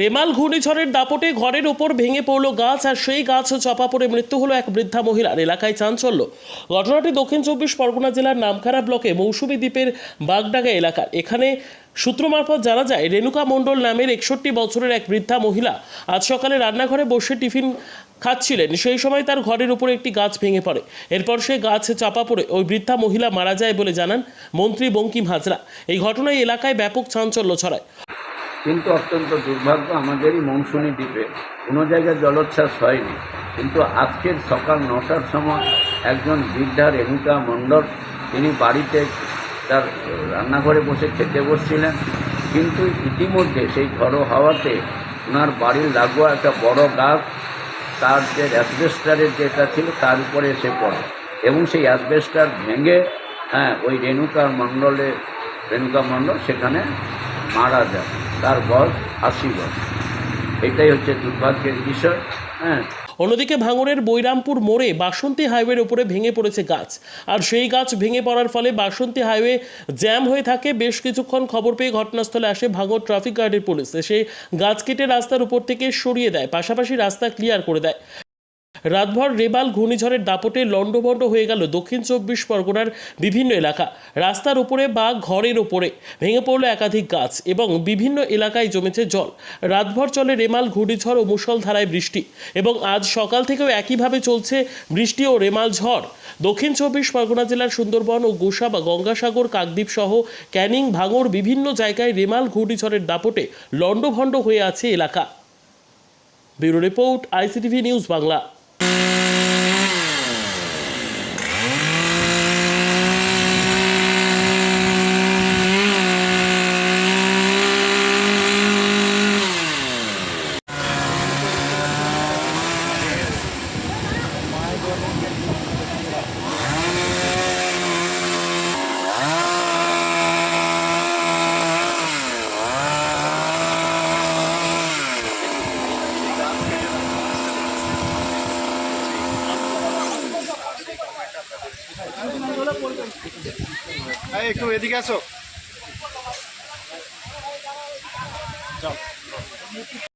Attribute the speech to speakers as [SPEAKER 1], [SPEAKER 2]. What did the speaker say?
[SPEAKER 1] রেমাল ঘূর্ণিঝড়ের দাপটে ঘরের ওপর ভেঙে পড়ল গাছ আর সেই গাছ চাপা পড়ে মৃত্যু হলো এক বৃদ্ধা মহিলার এলাকায় চাঞ্চল্য। ঘটনাটি দক্ষিণ চব্বিশ পরগনা জেলার নামখানা ব্লকে মৌসুমী দ্বীপের বাগডাঙ্গা এলাকার। এখানে সূত্র মারফত জানা যায়, রেণুকা মণ্ডল নামের একষট্টি বছরের এক বৃদ্ধা মহিলা আজ সকালে রান্নাঘরে বসে টিফিন খাচ্ছিলেন। সেই সময় তার ঘরের উপরে একটি গাছ ভেঙে পড়ে। এরপর সে গাছ চাপা পড়ে। ওই বৃদ্ধা মহিলা মারা যায় বলে জানান মন্ত্রী বঙ্কিম হাজরা। এই ঘটনায় এলাকায় ব্যাপক চাঞ্চল্য ছড়ায়।
[SPEAKER 2] কিন্তু অত্যন্ত দুর্ভাগ্য, আমাদেরই মৌসুমী দ্বীপে কোনো জায়গায় জলোচ্ছ্বাস হয়নি। কিন্তু আজকের সকাল নটার সময় একজন বৃদ্ধা রেণুকা মণ্ডল, তিনি বাড়িতে তার রান্নাঘরে বসে খেতে বসছিলেন। কিন্তু ইতিমধ্যে সেই ঝড়ো হাওয়াতে ওনার বাড়ির লাগোয়া একটা বড় গাছ, তার যে অ্যাসবেস্টারের যেটা ছিল তার উপরে এসে পড়ে এবং সেই অ্যাসবেস্টার ভেঙে হ্যাঁ ওই রেণুকা মণ্ডলে, রেণুকা মণ্ডল সেখানে মারা যায় তার বয়স আশি বছর এটাই হচ্ছে দুর্ভাগ্যের বিষয়। হ্যাঁ।
[SPEAKER 1] অন্যদিকে ভাঙড়ের বৈরামপুর মোড়ে বাসন্তী হাইওয়ের উপরে ভেঙে পড়েছে গাছ। আর সেই গাছ ভেঙে পড়ার ফলে বাসন্তী হাইওয়ে জ্যাম হয়ে থাকে। বেশ কিছুক্ষণ খবর পেয়ে ঘটনাস্থলে আসে ভাঙর ট্রাফিক গার্ডের পুলিশ। এসে গাছ কেটে রাস্তার উপর থেকে সরিয়ে দেয়। পাশাপাশি রাস্তা ক্লিয়ার করে দেয়। রাতভর রেবাল, ঘূর্ণিঝড়ের দাপটে লণ্ডভণ্ড হয়ে গেল দক্ষিণ চব্বিশ পরগনার বিভিন্ন এলাকা। রাস্তার উপরে বা ঘরের ওপরে ভেঙে পড়ল একাধিক গাছ এবং বিভিন্ন এলাকায় জমেছে জল। রাতভর চলে রেমাল, ঘূর্ণিঝড় ও মুষলধারায় বৃষ্টি এবং আজ সকাল থেকেও একইভাবে চলছে বৃষ্টি ও রেমাল ঝড়। দক্ষিণ চব্বিশ পরগনা জেলার সুন্দরবন ও গোসা বা গঙ্গাসাগর, কাকদ্বীপ সহ ক্যানিং, ভাঙড় বিভিন্ন জায়গায় রেমাল, ঘূর্ণিঝড়ের দাপটে লণ্ডভণ্ড হয়ে আছে এলাকা। Bureau report, ICTV news Bangla
[SPEAKER 3] এই একটু এদিকে আসো।